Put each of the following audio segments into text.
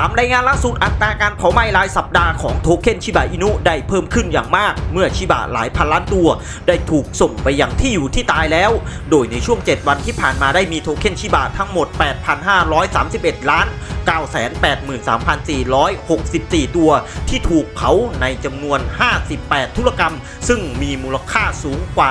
ตามรายงานล่าสุดอัตราการเผาไหม้รายสัปดาห์ของโทเค็นชิบะอินุได้เพิ่มขึ้นอย่างมาก เมื่อชิบะหลายพันล้านตัว ได้ถูกส่งไปยังที่อยู่ที่ตายแล้ว โดยในช่วง 7 วันที่ผ่านมาได้มีโทเค็นชิบะทั้งหมด 8,531 ล้าน 983,464 ตัว ที่ถูกเผาในจำนวน 58 ธุรกรรม ซึ่งมีมูลค่าสูงกว่า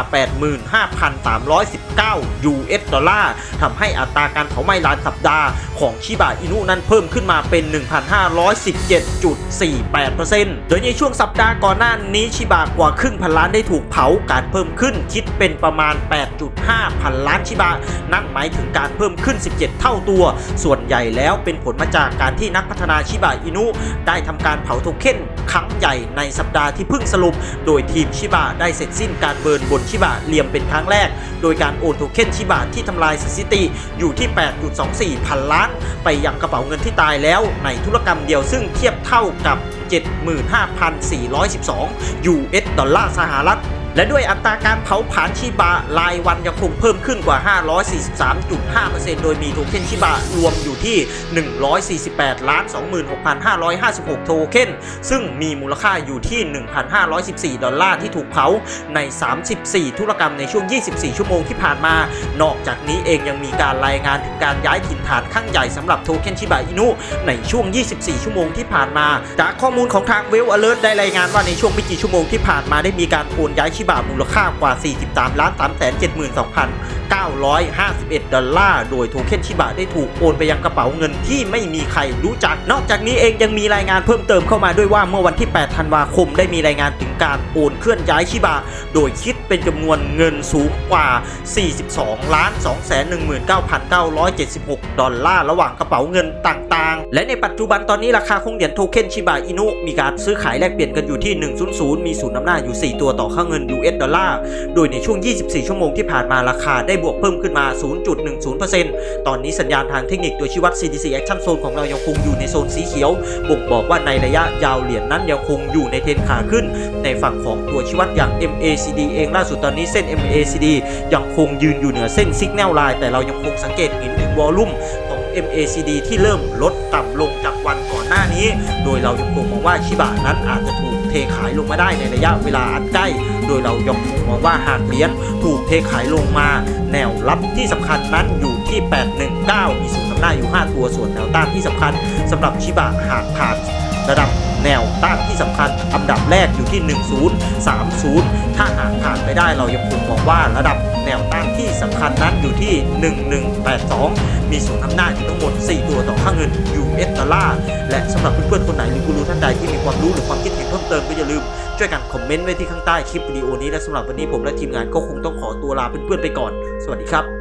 85,319 US ดอลลาร์ทำให้อัตราการเผาไหม้รายสัปดาห์ของชิบะอินุนั้นเพิ่มขึ้นมาเป็น1,517.48%โดยในช่วงสัปดาห์ก่อนหน้านี้ชิบะกว่าครึ่งพันล้านได้ถูกเผาการเพิ่มขึ้นคิดเป็นประมาณ 8.5 พันล้านชิบะนั่นหมายถึงการเพิ่มขึ้น 17 เท่าตัว ส่วนใหญ่แล้วเป็นผลมาจากการที่นักพัฒนาชิบะอินุ ได้ทำการเผาโทเค็นครั้งใหญ่ในสัปดาห์ที่เพิ่งสรุป โดยทีมชิบะได้เสร็จสิ้นการเบิร์นบนชิบะเหลี่ยมเป็นครั้งแรก โดยการโอนโทเค็นชิบะที่ทำลายสถิติอยู่ที่ 8.24 พันล้าน ไปยังกระเป๋าเงินที่ตายแล้วในธุรกรรมเดียวซึ่งเทียบเท่ากับ 75,412 US ดอลลาร์สหรัฐ และด้วยอัตราการเผาผลาญชิบะรายวันยังคงเพิ่มขึ้นกว่า 543.5%โดยมีโทเค็นชิบะรวมอยู่ที่ 148ล้าน26,556 โทเค็นซึ่งมีมูลค่าอยู่ที่ 1,514 ดอลลาร์ที่ถูกเผาใน 34 ธุรกรรมในช่วง 24 ชั่วโมงที่ผ่านมา นอกจากนี้เองยังมีการรายงานถึงการย้ายถิ่นฐานครั้งใหญ่สำหรับโทเค็นชิบะอินุในช่วง 24 ชั่วโมงที่ผ่านมา จากข้อมูลของทางเวลอเลิร์ได้รายงานว่าในช่วงไม่กี่ชั่วโมงที่ผ่านมาได้มีการโอนย้ายชิบะมูลค่ากว่า 43ล้าน3 7 2 951 ดอลลาร์ โดยโทเค็นชิบะได้ถูกโอนไปยังกระเป๋าเงินที่ไม่มีใครรู้จัก นอกจากนี้เองยังมีรายงานเพิ่มเติมเข้ามาด้วยว่าเมื่อวันที่ 8 ธันวาคมได้มีรายงานถึงการโอนเคลื่อนย้ายชิบะ โดยคิดเป็นจำนวนเงินสูงกว่า 42ล้าน219,976 ดอลลาร์ ระหว่างกระเป๋าเงินต่างๆ และในปัจจุบันตอนนี้ราคาของเหรียญโทเค็นชิบะอินุมีการซื้อขายแลกเปลี่ยนกันอยู่ที่ 100 มีศูนย์นำหน้าอยู่ 4 ตัวต่อค่าเงิน US ดอลลาร์ โดยในช่วง 24 ชั่วโมงที่ผ่านมาราคาได้บวกเพิ่มขึ้นมา 0.10%ตอนนี้สัญญาณทางเทคนิคโดยชี้วัด CDC Action Zone ของเรายังคงอยู่ในโซนสีเขียว บ่งบอกว่าในระยะยาวเหรียญนั้นยังคงอยู่ในเทรนขาขึ้น ในฝั่งของตัวชี้วัดอย่าง MACD เองล่าสุดตอนนี้เส้น MACD ยังคงยืนอยู่เหนือเส้น Signal Line แต่เรายังคงสังเกตเห็นถึงวอลลุ่มของ MACD ที่เริ่มลดต่ำลงจากวันก่อนหน้านี้ โดยเรายังคงมองว่าชิบะนั้นอาจจะถูก ขายลงมาได้ในระยะเวลาอันใกล้ โดยเรายังมองว่าหากเหรียญถูกเทขายลงมา แนวรับที่สำคัญนั้นอยู่ที่ 819 มีสูงนำหน้าอยู่ 5 ตัวส่วนแนวต้านที่สำคัญสำหรับชิบะหากผ่านระดับ แนวต้านที่สำคัญอันดับแรกอยู่ที่ 1030 ถ้าหากผ่านไปได้เรายังคงมองว่าระดับแนวต้านที่สำคัญนั้นอยู่ที่ 1182 มีสูงนำหน้าอยู่ทั้งหมด 4 ตัวต่อค่าเงิน US ดอลลาร์และสำหรับเพื่อนๆคนไหนหรือกูรูท่านใดที่มีความรู้หรือความคิดเห็นเพิ่มเติมก็อย่าลืมช่วยกันคอมเมนต์ไว้ที่ข้างใต้คลิปวิดีโอนี้และสำหรับวันนี้ผมและทีมงานก็คงต้องขอตัวลาเพื่อนๆไปก่อน สวัสดีครับ